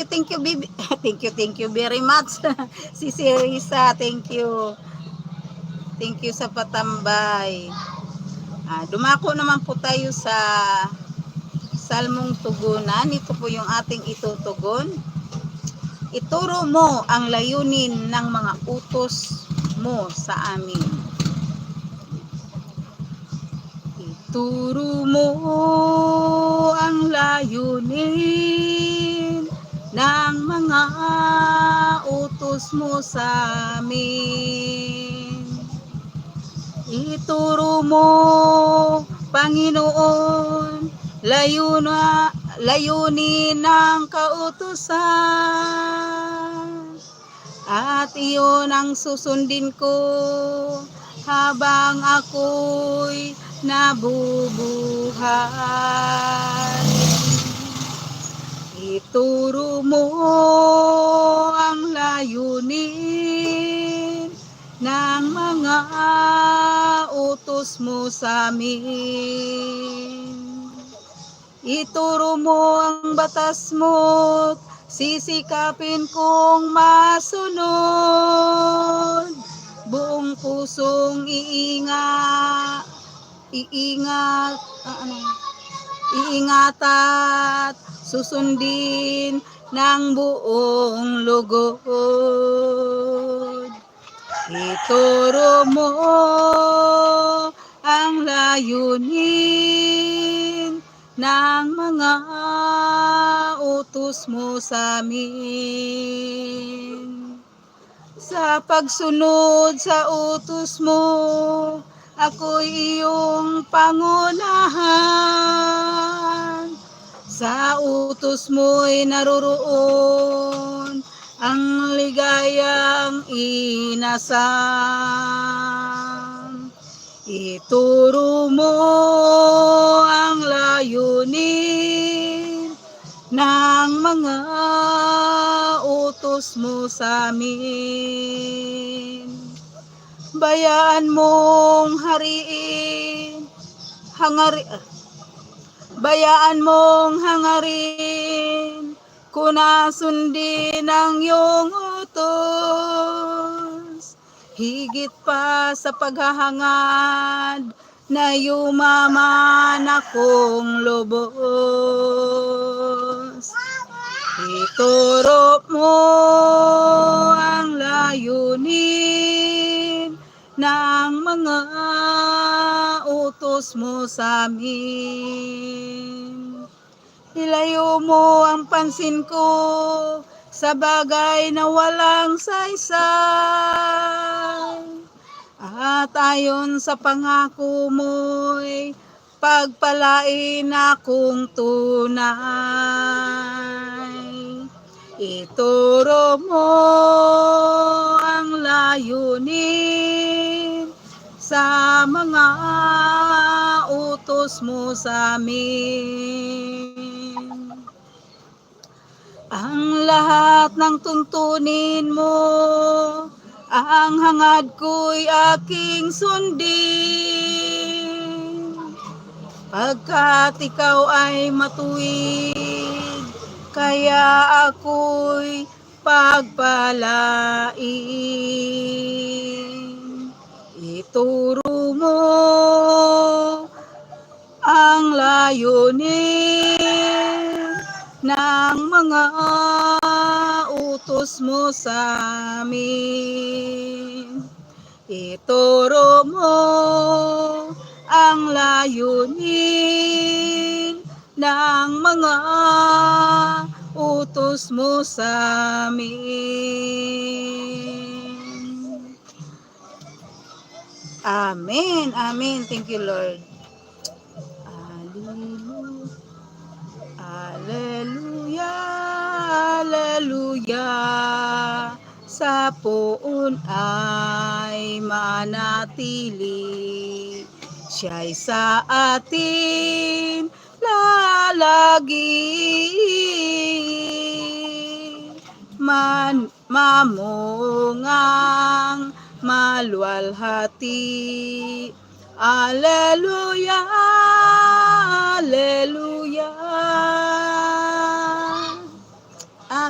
you, thank you, baby. thank you, thank you very much. si Sirisa, thank you. Thank you sa patambay. Ah, dumako naman po tayo sa Salmong Tugunan. Ito po yung ating itutugon. Ituro mo ang layunin ng mga utos mo sa amin. Ituro mo ang layunin mga utos mo sa amin. Ituro mo, Panginoon, layuna, layunin ng kautusan. At iyon ang susundin ko habang ako'y nabubuhay. Ituro mo ang layunin ng mga utos mo sa amin. Ituro mo ang batas mo, sisikapin kong masunod. Buong pusong iinga, iingat, ah, ano, iingat at susundin ng buong lugod. Ituro mo ang layunin ng mga utos mo sa amin. Sa pagsunod sa utos mo, ako'y iyong pangunahan. Sa utos mo'y naroroon ang ligayang inasam. Ituro mo ang layunin ng mga utos mo sa amin. Bayaan mong hariin, hangari, ah, bayaan mong hangarin, kunasundin ang iyong utos. Higit pa sa paghahangad na yumaman akong lubos. Ituro mo ang layunin ng mga utos mo sa amin. Ilayo mo ang pansin ko sa bagay na walang saysay. At ayon sa pangako mo'y pagpalain akong tunay. Ituro mo ang layunin sa mga utos mo sa amin. Ang lahat ng tuntunin mo, ang hangad ko'y aking sundin. Pagkat ikaw ay matuwid, kaya ako'y pagpalain. Ituro mo ang layunin ng mga utos mo sa amin. Ituro mo ang layunin ng mga utos mo sa amin. Amen. Amen. Thank you, Lord. Hallelujah. Hallelujah. Sa poon ay manatili. Siya'y sa atin lalagi. Man, mamungang maluwalhati. Alleluia, Alleluia.